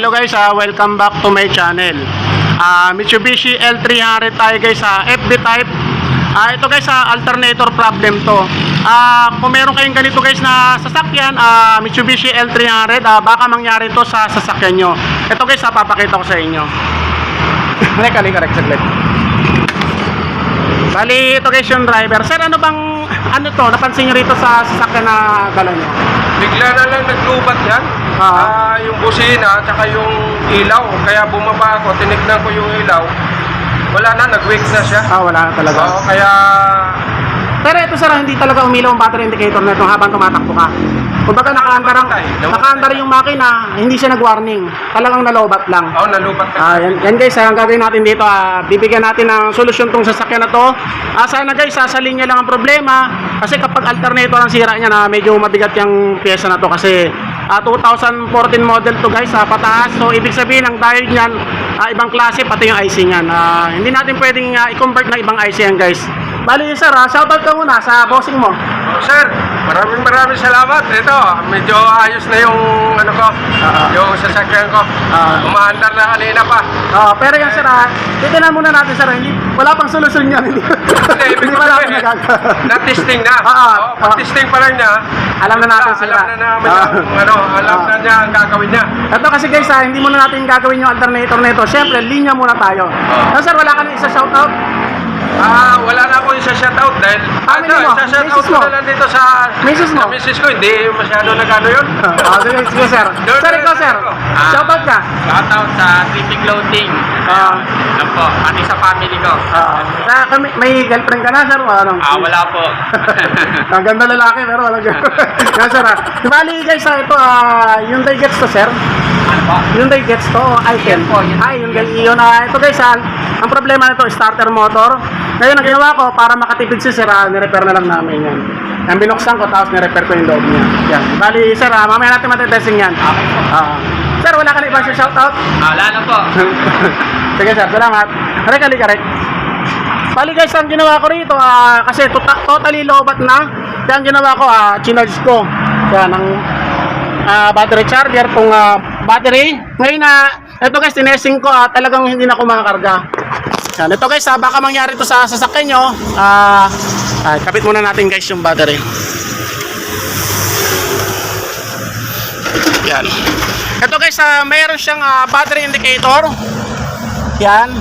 Hello guys, ah, welcome back to my channel. Ah, Mitsubishi L300 tayo guys sa FB type. Ah, ito guys sa alternator problem to. Ah, kung meron kayong ganito guys na sasakyan, ah, Mitsubishi L300, ah, baka mangyari to sa sasakyan nyo. Ito guys, ah, papakita ko sa inyo. Halika, halika, halika, saglit. Bali, ito guys yung driver. Sir, ano bang, ano to, napansin nyo rito sa sasakyan na gala nyo? Bigla na lang naglubat yan. Ah. Ah, yung busina, tsaka yung ilaw. Kaya bumaba ako, tinignan ko yung ilaw. Wala na, nag-wake na siya. Ah, wala na talaga. Oo, kaya... Pero ito sir, hindi talaga umilaw ang battery indicator na ito habang tumatakbo ka. Kumbaga nakaandar ang, nakaandar yung makina, hindi siya nag-warning. Talagang nalobat lang. Oo, nalubat na. Ah, yan, yan guys, ah, ang gagawin natin dito, ah, bibigyan natin ng solusyon tong sasakyan na to. Ah, sana guys, sasalin niya lang ang problema. Kasi kapag alternator ang sira niya na medyo mabigat yung pyesa na to kasi ah, 2014 model to guys, ah, pataas. So ibig sabihin ang diode niyan, ah, ibang klase pati yung IC niyan. Ah, hindi natin pwedeng ah, i-convert na ibang IC yan guys. Bali sir, ah, shoutout ka muna sa bossing mo. Sir, maraming maraming salamat. Ito, medyo ayos na yung ano ko, Ah. yung sasakyan ko. Ah. Umaandar na kanina pa. Ah, pero yan sir, ah, titignan muna natin sir, hindi, wala pang solusyon yan. Hindi, Hindi, ibig hindi pa natin sabihin, nagagawa. na-testing na. Ah, ah, Oo, ah. pag-testing pa lang niya, Alam na natin sila. alam na namin Ah. yung, ano, alam Ah. na niya ang gagawin niya. Ito kasi guys, ha, hindi muna natin gagawin yung alternator nito. Siyempre, linya muna tayo. Ah. Ah, sir, wala ka na isa shoutout? Ah, wala na ako isa shoutout dahil Family ano, mo, isa shoutout misis ko mo. na lang dito sa Misis mo. sa misis ko, hindi masyado nagano yun. Ah, sige, sige, sir. Sir, doon, ikaw, sir. Ah. Shoutout ka. Shoutout sa City Clothing. Ah. Ano po, pati sa family ko. Ah, sa- kami, may girlfriend ka na, sir? O Ano? Ah, wala po. Ang ganda lalaki, pero walang girlfriend. Yan, sir. ah. Bali, guys, ah, ito, ah, Hyundai Gets to, sir. ano po? Hyundai Gets to, item. Yan po, yun. Ay, Hyundai Ion. Ah, ito guys, ah, ang problema nito, starter motor. Ngayon, ang ginawa ko, para makatipid si sir, ah, nirepair na lang namin yan. Yan, binuksan ko, tapos nirepair ko yung loob niya. Yan. Bali, sir, ah, mamaya natin matitesting yan. Okay po. Ah. sir, wala ka na ibang shoutout? Ah, wala na po. Sige, sir, salamat. Rek, halika, Rek. Bali guys, ang ginawa ko rito, ah, kasi tota- totally lobat na. Kaya ang ginawa ko, ah, chinarge ko. Yan, ang ah, battery charger, tong ah, battery. Ngayon na, ito guys, tinesting ko, ah, talagang hindi na ako makakarga. Yan, ito guys, ah, baka mangyari to sa sasakyan nyo. Ah, ah, kapit muna natin guys yung battery. Yan. Ito guys, ah, mayroon siyang ah, battery indicator. Yan.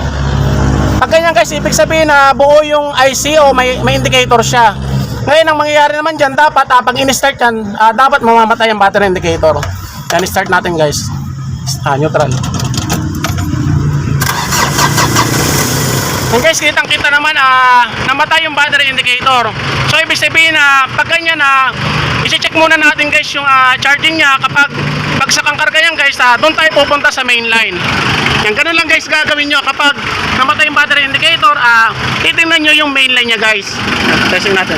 Pag ganyan guys, ibig sabihin na buo yung IC o may, may indicator siya. Ngayon, ang mangyayari naman dyan, dapat ah, pag in-start yan, ah, dapat mamamatay ang battery indicator. Yan, start natin guys. Ah, neutral. Yan guys, kitang kita naman ah, namatay yung battery indicator. So ibig sabihin na pag ganyan na i-check muna natin guys yung ah, charging niya kapag bagsak ang karga yan guys, ah, doon tayo pupunta sa main line. Yan ganun lang guys gagawin nyo kapag namatay yung battery indicator, ah, titingnan nyo yung main line niya guys. Testing natin.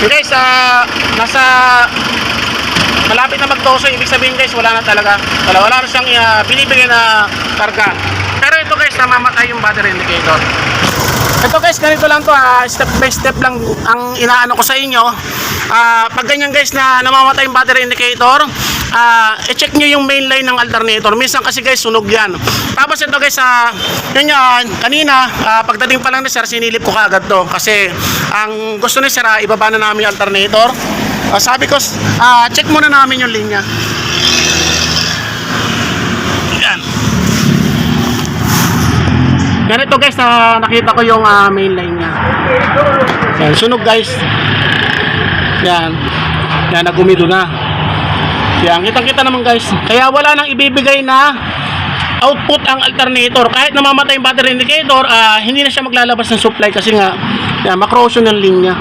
Yan guys, ah, nasa malapit na magdoso, ibig sabihin guys, wala na talaga. Wala, wala na siyang ah, binibigay na karga. Guys, namamatay yung battery indicator. Ito guys, ganito lang to ah, step by step lang ang inaano ko sa inyo. Ah, pag ganyan guys na namamatay yung battery indicator, ah, i-check nyo yung main line ng alternator. Minsan kasi guys, sunog yan. Tapos ito guys, ah, yun yan, kanina, ah, pagdating pa lang ni sir, sinilip ko kaagad to. Kasi ang gusto ni sir, ah, ibaba na namin yung alternator. Ah, sabi ko, ah, check muna namin yung linya. Ganito guys, na nakita ko yung ah, main line niya. Yan, sunog guys. Yan. Yan, nagumido na. Yan, kitang-kita naman guys. Kaya wala nang ibibigay na output ang alternator. Kahit namamatay yung battery indicator, ah, hindi na siya maglalabas ng supply kasi nga, yan, makrosion yung linya.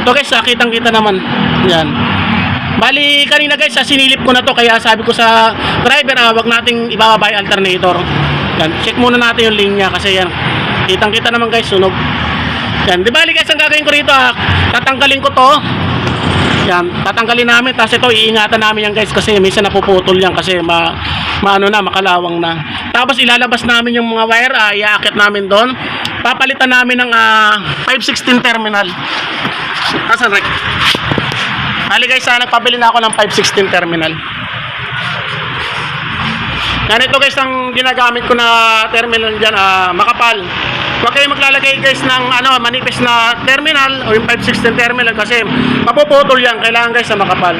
Ito guys, ah, kitang-kita naman. Yan. Bali, kanina guys, sinilip ko na to kaya sabi ko sa driver, ah, wag nating ibababa yung alternator. Yan, check muna natin yung linya kasi yan. Kitang-kita naman guys, sunog. Yan, di bali guys, ang gagawin ko rito, ah, tatanggalin ko to. Yan, tatanggalin namin tapos ito iingatan namin yan guys kasi minsan napuputol yan kasi ma maano na makalawang na. Tapos ilalabas namin yung mga wire, ah, iaakit namin doon. Papalitan namin ng ah, 516 terminal. Asan Rick? Bali guys, ah, nagpabili na ako ng 516 terminal. Yan ito guys ang ginagamit ko na terminal dyan, ah, makapal. Huwag kayong maglalagay guys ng ano, manipis na terminal o yung 516 terminal kasi mapuputol yan. Kailangan guys na makapal.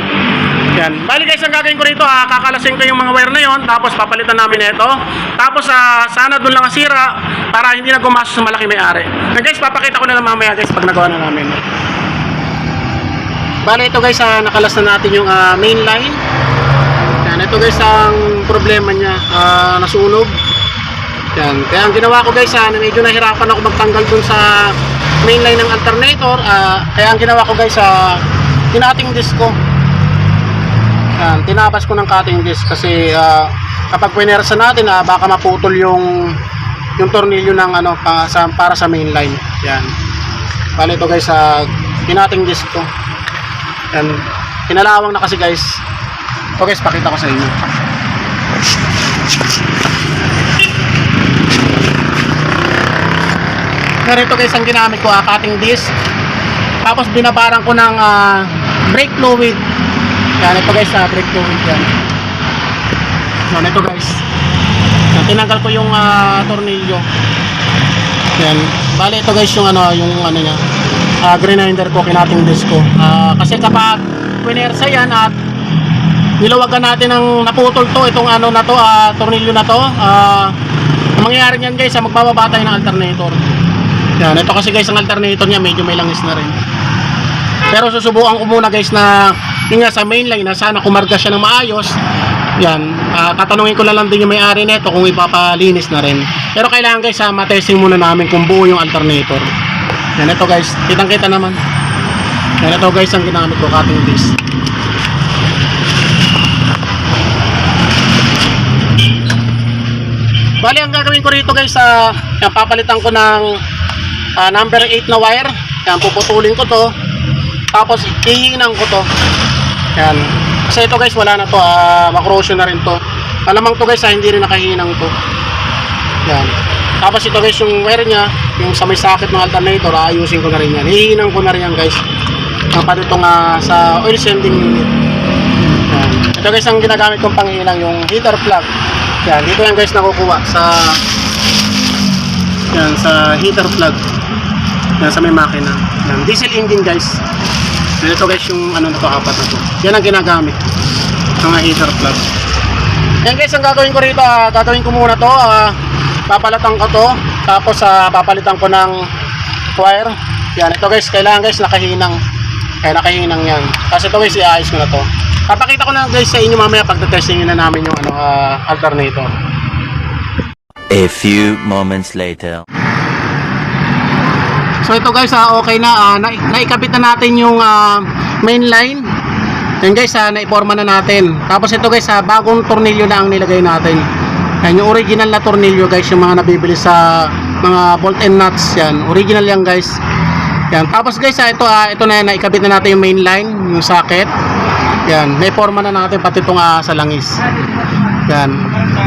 Yan. Bali guys, ang gagawin ko rito, ah, kakalasin ko yung mga wire na yon, tapos papalitan namin ito. Tapos ah, sana doon lang sira para hindi na gumastos sa malaki may-ari. And guys, papakita ko na lang mamaya guys pag nagawa na namin. Bali ito guys, ah, nakalas na natin yung ah, main line. Yan, ito guys ang problema niya, ah, nasunog. Yan, kaya ang ginawa ko guys, na medyo nahirapan ako magtanggal dun sa main line ng alternator. ah, kaya ang ginawa ko guys, ah, tinating disc ko. Yan, tinabas ko ng cutting disc kasi ah, kapag pinersa natin, ah, baka maputol yung yung tornilyo ng ano pa, sa, para sa main line. Yan. Bali ito guys, sa tinating disc ko. Yan. Pinalawang na kasi guys. Ito guys, pakita ko sa inyo. Ganito guys ang ginamit ko, ah, cutting disc. Tapos binabarang ko ng ah, brake fluid. Yan, ito guys, ah, brake fluid yan. Yan, ito guys. Tinanggal ko yung ah, tornilyo. Yan. Bali ito guys yung ano, yung ano niya. Ah, grinder ko, kinating disc ko. Ah, kasi kapag pinersa yan at nilawagan natin ng naputol to, itong ano na to, ah, tornilyo na to, ah, ang mangyayari niyan guys, ah, magbababa tayo ng alternator. Yan, ito kasi guys ang alternator niya medyo may langis na rin. Pero susubukan ko muna guys na yun nga sa main line na sana kumarga siya ng maayos. Yan, ah, tatanungin ko na lang din yung may-ari nito kung ipapalinis na rin. Pero kailangan guys sa matesting muna namin kung buo yung alternator. Yan ito guys, kitang kita naman. Yan ito guys ang ginamit ko, cutting disc. Bali, ang gagawin ko rito guys, sa yan, papalitan ko ng ah, number 8 na wire. Yan, puputulin ko to. Tapos, ihinan ko to. Yan. Kasi ito guys, wala na to. Uh, makrosyo na rin to. Malamang to guys, ah, hindi rin nakahinang to. Yan. Tapos ito guys, yung wire niya, yung sa may socket ng alternator, ayusin ko na rin yan. Ihinan ko na rin yan guys. Kapag itong ah, sa oil sending unit. Yan. Ito guys, ang ginagamit kong panghinang, yung heater plug. Yan, dito yan guys nakukuha sa yan, sa heater plug. Yan, sa may makina. Yan, diesel engine guys. Yan, ito guys yung ano na to, apat na to. Yan ang ginagamit. Mga heater plug. Yan guys, ang gagawin ko rito, ah, gagawin ko muna to, ah, papalatan ko to, tapos ah, papalitan ko ng wire. Yan, ito guys, kailangan guys nakahinang. Kaya nakahinang yan. Kasi ito guys, iayos ko na to. Papakita ko na guys sa inyo mamaya pag testing na namin yung ano, ah, alternator. A few moments later. So ito guys, ah, okay na, ah, na naikabit na natin yung ah, main line. Yan guys, ah, naiporma na natin. Tapos ito guys, ah, bagong tornilyo na ang nilagay natin. Yan, yung original na tornilyo guys, yung mga nabibili sa mga bolt and nuts yan. Original yan guys. Yan. Tapos guys, ah, ito, ah, ito na, naikabit na natin yung main line, yung socket. Yan, naiporma na natin pati itong ah, sa langis. Yan.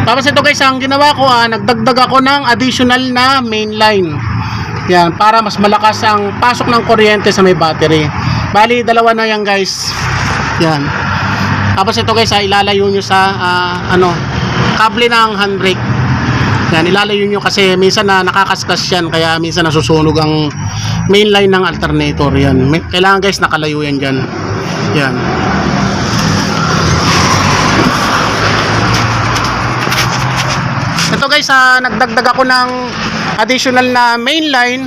Tapos ito guys, ang ginawa ko, ah, nagdagdag ako ng additional na main line. Yan, para mas malakas ang pasok ng kuryente sa may battery. Bali, dalawa na yan guys. Yan. Tapos ito guys, ah, ilalayo nyo sa ah, ano, kable ng handbrake. Yan, ilalayo nyo kasi minsan na nakakaskas yan, kaya minsan nasusunog ang main line ng alternator. Yan. Kailangan guys, nakalayo yan dyan. Yan. Ito guys, ah, nagdagdag ako ng additional na main line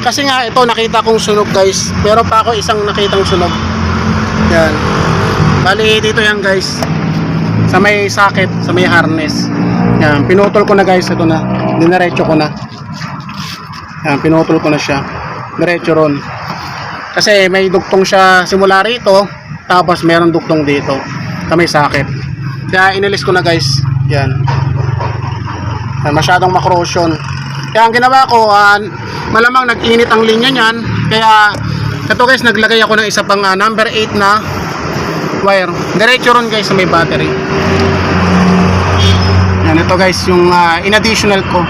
kasi nga ito nakita kong sunog guys. Meron pa ako isang nakitang sunog. Yan. Bali dito yan guys. Sa may socket, sa may harness. Yan, pinutol ko na guys. Ito na. Dinaretso ko na. Yan, pinutol ko na siya. Diretso ron. Kasi may dugtong siya simula rito. Tapos meron dugtong dito. Sa may socket. Kaya inalis ko na guys. Yan. Yan, masyadong makrosyon. Kaya ang ginawa ko, ah, malamang nag-init ang linya niyan. Kaya, ito guys, naglagay ako ng isa pang ah, number 8 na wire. Diretso ron guys sa may battery. Yan, ito guys, yung ah, in-additional ko.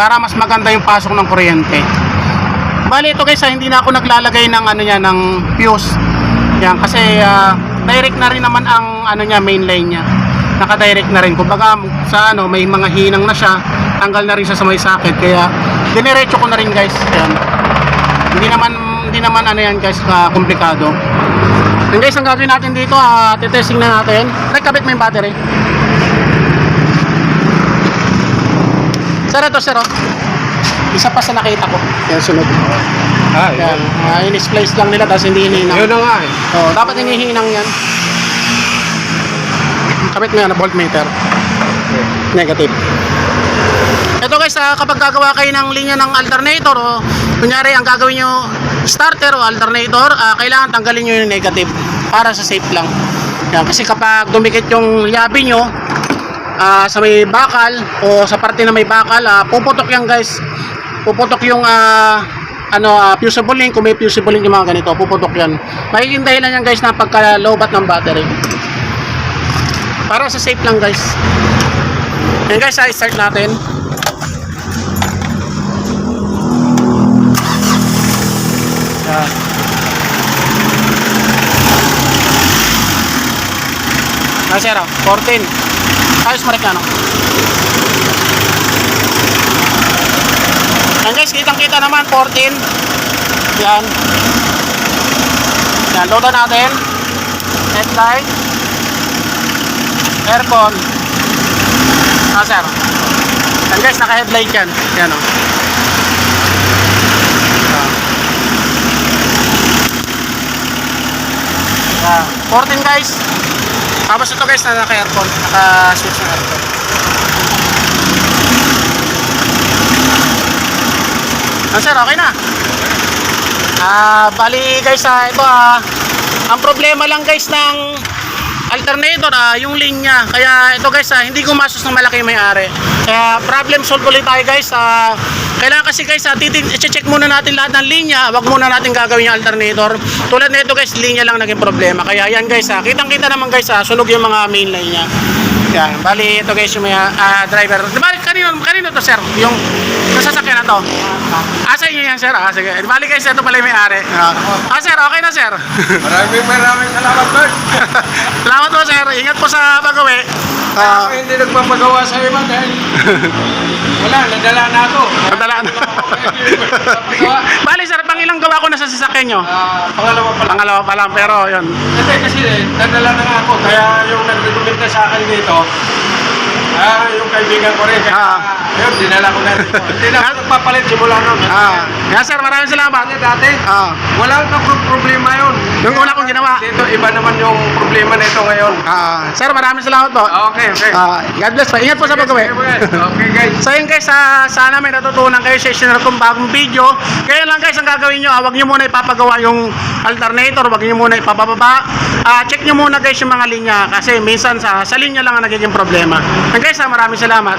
Para mas maganda yung pasok ng kuryente. Bali, ito guys, ah, hindi na ako naglalagay ng ano niya, ng fuse. Yan, kasi ah, direct na rin naman ang ano niya, main line niya. naka-direct na rin. Kumbaga sa ano, may mga hinang na siya, tanggal na rin siya sa may socket. Kaya diniretso ko na rin guys. Ayan. Hindi naman hindi naman ano yan guys, ka komplikado. And guys, ang gagawin natin dito, ah, titesting na natin. Nakabit mo yung battery. Sir, ito sir, oh. Isa pa sa nakita ko. Yan, sunod. Ah, Yan, uh, in-splice lang nila tapos hindi hininang. Yun na nga eh. Oh, dapat hinihinang yan. Kapit mo yan, voltmeter. Negative. Ito guys, ah, kapag gagawa kayo ng linya ng alternator o kunyari ang gagawin nyo starter o alternator, ah, kailangan tanggalin nyo yung negative para sa safe lang. Yan, kasi kapag dumikit yung yabi nyo ah, sa may bakal o sa parte na may bakal, ah, puputok yan guys. Puputok yung ah, ano, ah, fusible link, kung may fusible link yung mga ganito, puputok yan. Magiging dahilan yan guys na pagka-lowbat ng battery. Para sa safe lang guys. Yan guys, ah, start natin. Ah, sir, ah, 14. Ayos Marikano. Yan guys, kitang-kita naman, 14. Yan. Yan, loadan natin. Headlight. Aircon. Ah, sir. Yan guys, naka-headlight yan. Yan, oh. Yan. 14 guys. Tapos ito guys, na naka-aircon. Naka-switch ng aircon. Ah, sir, okay na. Ah, bali guys, ah, ito ah, ang problema lang guys ng alternator ah, yung linya. Kaya ito guys, ah, hindi gumastos ng malaki may-ari. Kaya problem solve ulit tayo guys. Ah, kailangan kasi guys, ah, titin, check muna natin lahat ng linya. Wag muna natin gagawin yung alternator. Tulad nito guys, linya lang naging problema. Kaya yan guys, ah, kitang-kita naman guys, ah, sunog yung mga main line niya. Yan, bali ito guys yung may ah, driver. Di ba kanino, kanino to sir? Yung sasakyan na to? Ah, sa inyo yan sir? Ah, sige. Bali guys, ito pala yung may-ari. Ah, ah sir, okay na sir. Maraming maraming salamat, Bert. Salamat po sir. Ingat po sa pag-uwi. Ah, Ako hindi nagpapagawa sa iba dahil wala, nadala na ako. Nadala na. Bali sir, pang ilang gawa ko na sa sasakyan nyo? Ah, pangalawa pa lang. Pangalawa pa lang, pero yun. Kasi kasi eh, nadala na nga ako. Kaya yung nag-recommend na sa akin dito, ah, yung kaibigan ko rin. Kaya, Ah. yun, dinala ko na rin. Hindi na ako nagpapalit simula nun. Ah, yan sir, maraming salamat. Kasi dati, Ah, wala na pro- problema yun. yung una kong ginawa. Dito, iba naman yung problema nito ngayon. Ah, sir, maraming salamat po. Okay, okay. Ah, God bless po. Ingat po sa pag-uwi. Okay, guys. So yun guys, ah, sana may natutunan kayo sa isinara kong bagong video. Kaya lang guys, ang gagawin nyo, ah, wag nyo muna ipapagawa yung alternator, wag nyo muna ipapababa. Ah, check nyo muna guys yung mga linya kasi minsan sa, sa linya lang ang nagiging problema. And guys, ah, maraming salamat.